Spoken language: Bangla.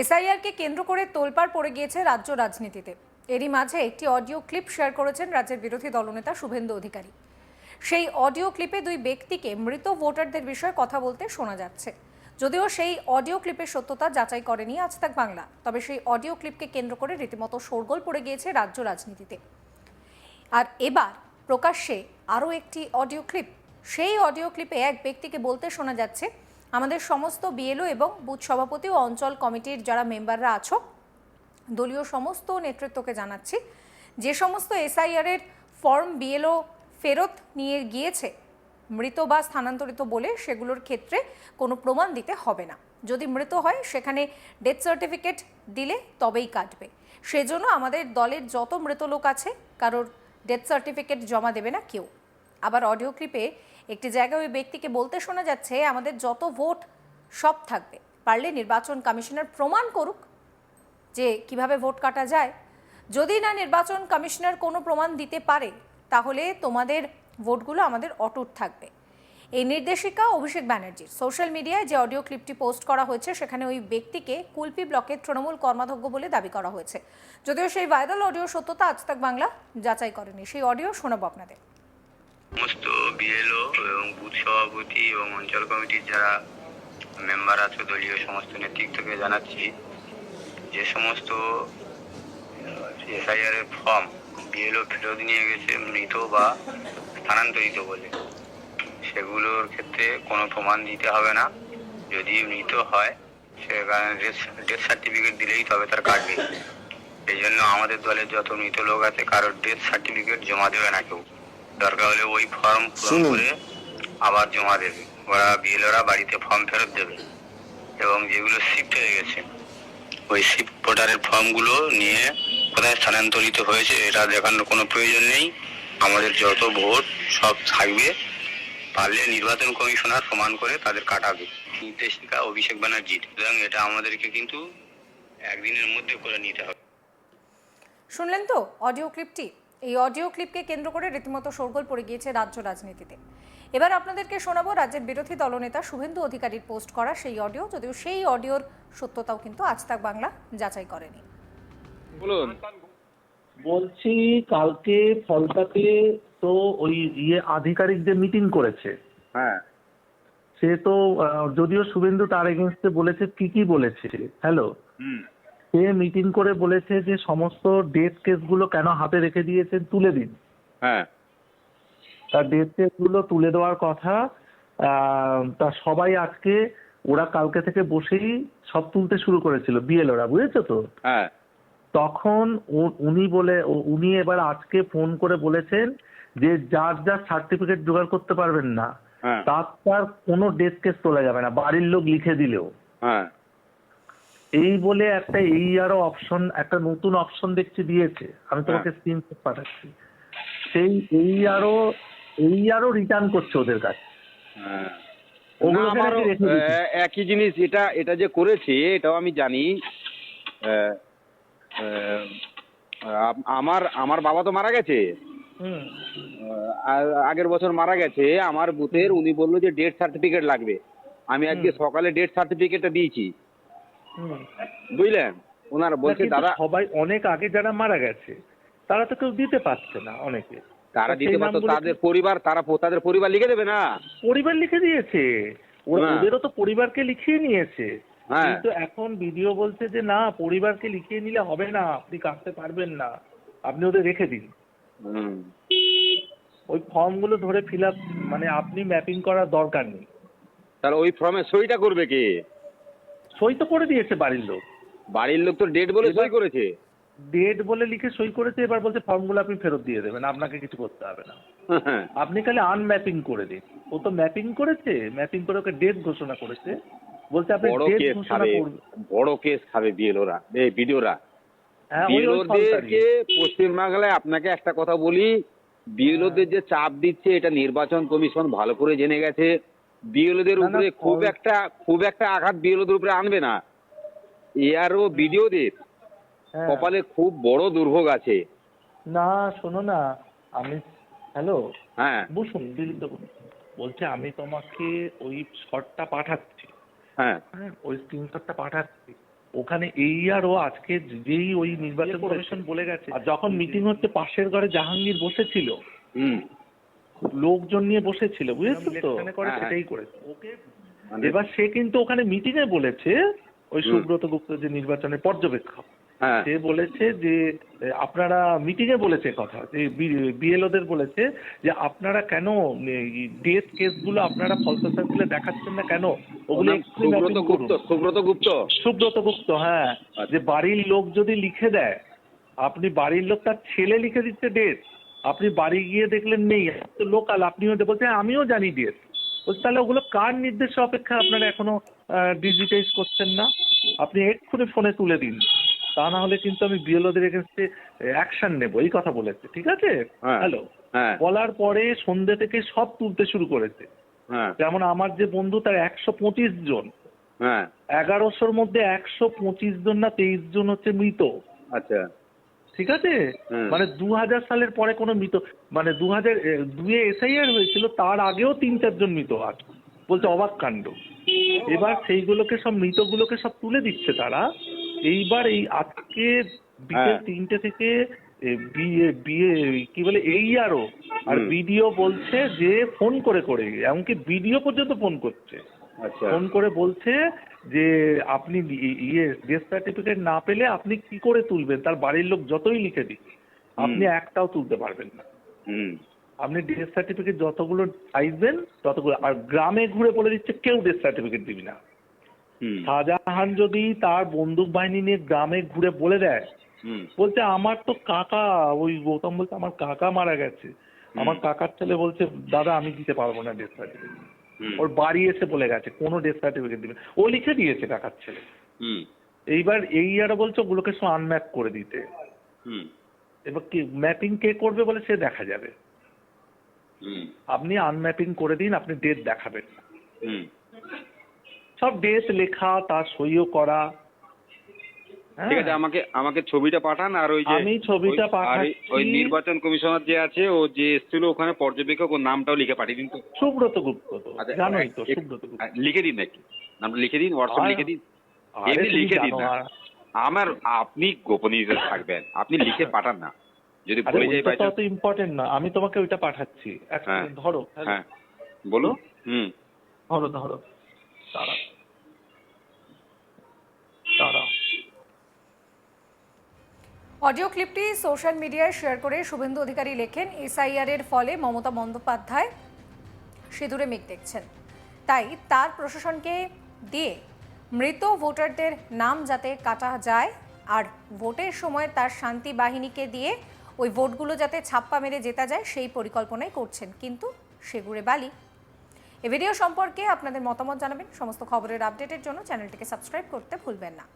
এসআইআরকে কেন্দ্র করে তোলপাড় পড়ে গিয়েছে রাজ্য রাজনীতিতে। এরই মাঝে একটি অডিও ক্লিপ শেয়ার করেছেন রাজ্যের বিরোধী দলনেতা শুভেন্দু অধিকারী। সেই অডিও ক্লিপে দুই ব্যক্তিকে মৃত ভোটারদের বিষয়ে কথা বলতে শোনা যাচ্ছে। যদিও সেই অডিও ক্লিপের সত্যতা যাচাই করেনি আজ তাক বাংলা, তবে সেই অডিও ক্লিপকে কেন্দ্র করে রীতিমতো শোরগোল পড়ে গিয়েছে রাজ্য রাজনীতিতে। আর এবার প্রকাশ্যে আরও একটি অডিও ক্লিপ। সেই অডিও ক্লিপে এক ব্যক্তিকে বলতে শোনা যাচ্ছে আমাদের সমস্ত বিএলও এবং বুথ সভাপতি ও অঞ্চল কমিটির যারা মেম্বাররা আছো, দলীয় সমস্ত নেতৃত্বকে জানাচ্ছি। যে সমস্ত এসআইআর এর ফর্ম বিএলও ফেরত নিয়ে গিয়েছে, মৃত বা স্থানান্তরিত বলে সেগুলোর ক্ষেত্রে কোনো প্রমাণ দিতে হবে না। যদি মৃত হয়, সেখানে ডেথ সার্টিফিকেট দিলে তবেই কাটবে। সেজন্য আমাদের দলের যত মৃত লোক আছে, কারোর ডেথ সার্টিফিকেট জমা দেবে না কেউ। আবার অডিও ক্লিপে একটি জায়গায় ওই ব্যক্তিকে বলতে শোনা যাচ্ছে, আমাদের যত ভোট সব থাকবে। পারলে নির্বাচন কমিশনার প্রমাণ করুক যে কীভাবে ভোট কাটা যায়। যদি না নির্বাচন কমিশনার কোনো প্রমাণ দিতে পারে, তাহলে তোমাদের ভোটগুলো আমাদের অটুট থাকবে। এই নির্দেশিকা অভিষেক ব্যানার্জির। সোশ্যাল মিডিয়ায় যে অডিও ক্লিপটি পোস্ট করা হয়েছে, সেখানে ওই ব্যক্তিকে কুলপি ব্লকের তৃণমূল কর্মাধ্যক্ষ বলে দাবি করা হয়েছে। যদিও সেই ভাইরাল অডিও সত্যতা আজ তাক বাংলা যাচাই করেনি। সেই অডিও শোনাবো আপনাদের। সমস্ত বিএলও এবং বুথ সভাপতি এবং অঞ্চল কমিটির যারা মেম্বার আছে, দলীয় সমস্ত নেতৃত্বকে জানাচ্ছি যে সমস্ত এসআইআর এর ফর্ম বিএলও ফেরত নিয়ে গেছে, মৃত বা স্থানান্তরিত বলে। সেগুলোর ক্ষেত্রে কোনো প্রমাণ দিতে হবে না। যদি মৃত হয় সেখানে ডেথ সার্টিফিকেট দিলেই তবে তার কাটবে এই জন্য আমাদের দলের যত মৃত লোক আছে, কারোর ডেথ সার্টিফিকেট জমা দেবে না কেউ। দরকার হলে ওই ফর্ম পূরণ করে আবার জমা দেবে। ওরা বিএলওরা বাড়িতে ফর্ম ফেরত দেবে এবং যেগুলো শিফট হয়ে গেছে ওই শিফট ভোটারের ফর্মগুলো নিয়ে কোথায় স্থানান্তরিত হয়েছে এটা দেখানোর কোনো প্রয়োজন নেই। আমাদের যত ভোট সব থাকবে পারলে নির্বাচন কমিশনার প্রমাণ করে তাদের কাটাবে। নির্দেশিকা অভিষেক ব্যানার্জির। সুতরাং এটা আমাদেরকে কিন্তু একদিনের মধ্যে করে নিতে হবে। শুনলেন তো? অডিও ক্লিপটি এই অডিও ক্লিপকে কেন্দ্র করে রীতিমতো শোরগোল পড়ে গিয়েছে রাজ্য রাজনীতিতে। এবার আপনাদেরকে শোনাবো রাজ্যের বিরোধী দলনেতা শুভেন্দু অধিকারীর পোস্ট করা সেই অডিও যদিও সেই অডিওর সত্যতাও কিন্তু আজ তাক বাংলা যাচাই করেনি। বলুন। বলছি কালকে ফলতাতে তো ওই ইয়ে আধিকারিকদের মিটিং করেছে হ্যাঁ। সে তো যদিও শুভেন্দু তার এগেনস্টে বলেছে কি কি বলেছে হ্যালো হুম। সে মিটিং করে বলেছে যে সমস্ত ডেথ কেসগুলো কেন হাতে রেখে দিয়েছেন তুলে দিন। হ্যাঁ। তার ডেথ কেসগুলো তুলে দেওয়ার কথা তা সবাই আজকে ওরা কালকে থেকে বসেই সব তুলতে শুরু করেছিল বিএল ওরা বুঝেছ তো? হ্যাঁ। তখন উনি বলে উনি এবার আজকে ফোন করে বলেছেন যে যার যার সার্টিফিকেট জোগাড় করতে পারবেন না হ্যাঁ। তার তার কোনো ডেথ কেস তোলা যাবে না বাড়ির লোক লিখে দিলেও। হ্যাঁ। এই বলে একটা এই আরও অপশন একটা নতুন অপশন দেখছি দিয়েছে। আমি তোমাকে স্ক্রিনশট পাঠাচ্ছি। সেই এই আরও এই আরও রিটার্ন করছে ওদের কাছে। হ্যাঁ। একই জিনিস এটা এটা যে করেছে এটাও আমি জানি। আমার আমার বাবা তো মারা গেছে। হুম। আগের বছর মারা গেছে। আমার বুথের উনি বলল যে ডেথ সার্টিফিকেট লাগবে। আমি আজকে সকালে ডেথ সার্টিফিকেটটা দিয়েছি। বুঝলেন? ওনারা বলছে দাদা সবাই অনেক আগে যারা মারা গেছে তারা তো কেউ দিতে পারছে না অনেকে। তারা দিতে পারতো তাদের পরিবার তারা তাদের পরিবার লিখে দেবে না? পরিবার লিখে দিয়েছে। ওদেরও তো পরিবারকে লিখিয়ে নিয়েছে। হ্যাঁ। কিন্তু এখন ভিডিও বলছে যে না পরিবারকে লিখিয়ে নিলে হবে না আপনি কাটতে পারবেন না। আপনি ওদের রেখে দিন। ওই ফর্মগুলো ধরে ফিল আপ মানে আপনি ম্যাপিং করার দরকার নেই। তাহলে ওই ফর্মে সইটা করবে কে? সই তো করে দিয়েছে বাড়ির লোক। বাড়ির লোক তো ডেট বলে সই করেছে। ডেট বলে লিখে সই করেছে এবার বলছে ফর্মগুলো আপনি ফেরত দিয়ে দেবেন আপনাকে কিছু করতে হবে না। হ্যাঁ। আপনি খালি আনম্যাপিং করে দিন। ও তো ম্যাপিং করেছে ম্যাপিং করে ওকে ডেট ঘোষণা করেছে। বলছে আপনি ডেট ঘোষণা করবেন। বড় কেস খাবে বিএলওরা এই বিডিওরা। হ্যাঁ। বিএলওদেরকে পশ্চিমবাংলায় আপনাকে একটা কথা বলি বিএলওদের যে চাপ দিচ্ছে এটা নির্বাচন কমিশন ভালো করে জেনে গেছে। বিএলওদের উপরে খুব একটা খুব একটা আঘাত বিএলওদের উপরে আনবে না। এআরও বিডিওদের হ্যাঁ। কপালে খুব বড় দুর্ভোগ আছে। না শোনো না আমি হ্যালো? হ্যাঁ। বসুন দিলীপ বলছে আমি তোমাকে ওই শটটা পাঠাচ্ছি। হ্যাঁ। হ্যাঁ ওই স্ক্রিনশটটা পাঠাচ্ছি। ওখানে এই আরও আজকে যেই ওই নির্বাচন কমিশন বলে গেছে আর যখন মিটিং হচ্ছে পাশের ঘরে জাহাঙ্গীর বসেছিল। হুম। লোকজন নিয়ে বসেছিল বুঝেছ তো? হ্যাঁ, সেটাই করেছে। ওকে। মানে- এবার সে কিন্তু ওখানে মিটিং এ বলেছে ওই সুব্রত গুপ্ত যে নির্বাচনের পর্যবেক্ষক। হ্যাঁ। সে বলেছে যে আপনারা মিটিং এ বলেছে কথা যে বিএলওদের বলেছে যে আপনারা কেন ডেথ কেসগুলো আপনারা ফলস সার্কুলে দেখাচ্ছেন না কেন? ওগুলো সুব্রত গুপ্ত সুব্রত গুপ্ত? সুব্রত গুপ্ত হ্যাঁ। আচ্ছা। যে বাড়ির লোক যদি লিখে দেয় আপনি বাড়ির লোক তার ছেলে লিখে দিচ্ছে ডেট আপনি বাড়ি গিয়ে দেখলেন নেই তো লোকাল আপনিও বলছেন আমিও জানি ডেট বলছে তাহলে ওগুলো কার নির্দেশে অপেক্ষা আপনারা এখনও ডিজিটাইজ করছেন না? আপনি এক্ষুনি ফোনে তুলে দিন। তা না হলে কিন্তু আমি বিএলওদের এগেনস্টে অ্যাকশন নেব। এই কথা বলেছে ঠিক আছে? হ্যাঁ। হ্যালো হ্যাঁ। বলার পরে সন্ধ্যে থেকে সব তুলতে শুরু করেছে। হ্যাঁ। যেমন আমার যে বন্ধু তার একশো পঁচিশ জন। হ্যাঁ। এগারোশোর মধ্যে একশো পঁচিশ জন না তেইশ জন হচ্ছে মৃত। আচ্ছা। ঠিক আছে? মানে দু হাজার সালের পরে কোনো মৃত মানে দু হাজার দুয়ে এসআইআর হয়েছিল তার আগেও তিন চারজন মৃত আছে বলছে অবাক কাণ্ড। এবার সেইগুলোকে সব মৃতগুলোকে সব তুলে দিচ্ছে তারা। এইবার এই আজকে বিকেল হ্যাঁ। তিনটে থেকে বিয়ে বিয়ে কি বলে এই আরও আর হুম। বিডিও বলছে যে ফোন করে করে এমনকি বিডিও পর্যন্ত ফোন করছে। ফোন করে বলছে যে আপনি ইয়ে ডেথ সার্টিফিকেট না পেলে আপনি কি করে তুলবেন? তার বাড়ির লোক যতই লিখে দিক আপনি একটাও তুলতে পারবেন না। আপনি ডেথ সার্টিফিকেট যতগুলো চাইবেন ততগুলো আর গ্রামে ঘুরে বলে দিচ্ছে কেউ ডেথ সার্টিফিকেট দিবি না। শাহজাহান যদি তার বন্দুক বাহিনী নিয়ে গ্রামে ঘুরে বলে দেয় বলছে আমার তো কাকা ওই গৌতম বলছে আমার কাকা মারা গেছে। আমার কাকার ছেলে বলছে দাদা আমি দিতে পারব না ডেথ সার্টিফিকেট ওর বাড়ি এসে বলে গেছে কোনো ডেথ সার্টিফিকেট দিবে। ও লিখে দিয়েছে কাকার ছেলে। এইবার এই আর বলছে ওগুলোকে সব আনম্যাপ করে দিতে। এবার কি ম্যাপিং কে করবে বলে সে দেখা যাবে। আপনি আনম্যাপিং করে দিন আপনি ডেট দেখাবেন। সব ডেট লেখা তার সইও করা? ঠিক আছে আমাকে আমাকে ছবিটা পাঠান আর ওই যে আমি ছবিটা আর ওই নির্বাচন কমিশনার যে আছে ও যে এসেছিল ওখানে পর্যবেক্ষক ওর নামটাও লিখে পাঠিয়ে দিন তো। সুব্রত গুপ্ত তো আচ্ছা, জানোই তো সুব্রত গুপ্ত। লিখে দিন নাকি? নামটা লিখে দিন হোয়াটসঅ্যাপ লিখে দিন। এমনি লিখে দিন না। আমার আপনি গোপনীয়তা থাকবেন আপনি লিখে পাঠান না। যদি ভুলে যাই বাই তো ইম্পর্টেন্ট না আমি তোমাকে ওইটা পাঠাচ্ছি। হ্যাঁ। ধরো হ্যাঁ। বলো হুম। ধরো ধরো। তারা তারা অডিও ক্লিপটি সোশ্যাল মিডিয়ায় শেয়ার করে শুভেন্দু অধিকারী লেখেন এসআইআর এর ফলে মমতা বন্দ্যোপাধ্যায় সিঁদুরে মেঘ দেখছেন। তাই তার প্রশাসনকে দিয়ে মৃত ভোটারদের নাম যাতে কাটা যায় আর ভোটের সময় তার শান্তি বাহিনীকে দিয়ে ওই ভোটগুলো যাতে ছাপ্পা মেরে জেতা যায়, সেই পরিকল্পনাই করছেন কিন্তু সেগুড়ে বালি। এ ভিডিও সম্পর্কে আপনাদের মতামত জানাবেন। সমস্ত খবরের আপডেটের জন্য চ্যানেলটিকে সাবস্ক্রাইব করতে ভুলবেন না।